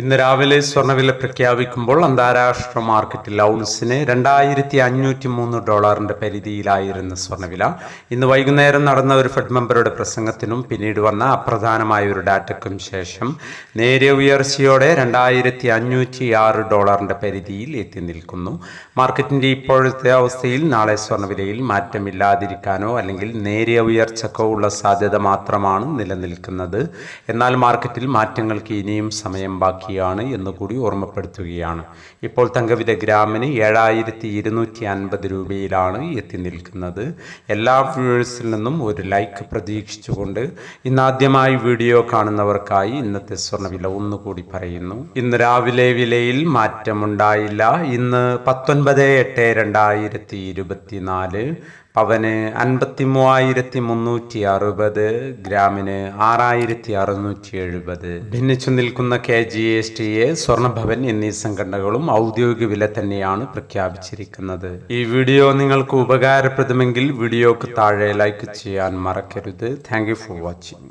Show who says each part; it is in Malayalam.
Speaker 1: ഇന്ന് രാവിലെ സ്വർണവില പ്രഖ്യാപിക്കുമ്പോൾ അന്താരാഷ്ട്ര മാർക്കറ്റിൽ ഔൺസിന് രണ്ടായിരത്തി അഞ്ഞൂറ്റി മൂന്ന് ഡോളറിന്റെ പരിധിയിലായിരുന്നു സ്വർണവില ഇന്ന് വൈകുന്നേരം നടന്ന ഒരു ഫെഡ് മെമ്പറുടെ പ്രസംഗത്തിനും പിന്നീട് വന്ന അപ്രധാനമായ ഒരു ഡാറ്റയ്ക്കും ശേഷം നേരിയ ഉയർച്ചയോടെ രണ്ടായിരത്തി അഞ്ഞൂറ്റി ആറ് ഡോളറിന്റെ പരിധിയിൽ എത്തി നിൽക്കുന്നു. മാർക്കറ്റിന്റെ ഇപ്പോഴത്തെ അവസ്ഥയിൽ നാളെ സ്വർണവിലയിൽ മാറ്റമില്ലാതിരിക്കാനോ അല്ലെങ്കിൽ നേരിയ ഉയർച്ചക്കോ ഉള്ള സാധ്യത മാത്രമാണ് നിലനിൽക്കുന്നത്. എന്നാൽ മാർക്കറ്റിൽ മാറ്റങ്ങൾക്ക് ഇനിയും സമയം ബാക്കിയാണ് എന്നുകൂടി ഓർമ്മപ്പെടുത്തുകയാണ്. ഇപ്പോൾ തങ്കവിത ഗ്രാമിന് ഏഴായിരത്തി ഇരുന്നൂറ്റി അൻപത് രൂപയിലാണ് എത്തി നിൽക്കുന്നത്. എല്ലാ വ്യൂവേഴ്സിൽ നിന്നും ഒരു ലൈക്ക് പ്രതീക്ഷിച്ചുകൊണ്ട് ഇന്നാദ്യമായി വീഡിയോ കാണുന്നവർക്കായി ഇന്നത്തെ സ്വർണവില ഒന്നുകൂടി പറയുന്നു. ഇന്ന് രാവിലെ വിലയിൽ മാറ്റമുണ്ടായില്ല. ഇന്ന് പത്തൊൻപത് എട്ട് രണ്ടായിരത്തി ഇരുപത്തിനാല് പവന് അൻപത്തി മൂവായിരത്തി മുന്നൂറ്റി അറുപത് ഗ്രാമിന് ആറായിരത്തി അറുന്നൂറ്റി എഴുപത് ഭിന്നിച്ചു നിൽക്കുന്ന K G S T A സ്വർണഭവൻ എന്നീ സംഘടനകളും ഔദ്യോഗിക വില തന്നെയാണ് പ്രഖ്യാപിച്ചിരിക്കുന്നത്. ഈ വീഡിയോ നിങ്ങൾക്ക് ഉപകാരപ്രദമെങ്കിൽ വീഡിയോക്ക് താഴെ ലൈക്ക് ചെയ്യാൻ മറക്കരുത്. Thank for watching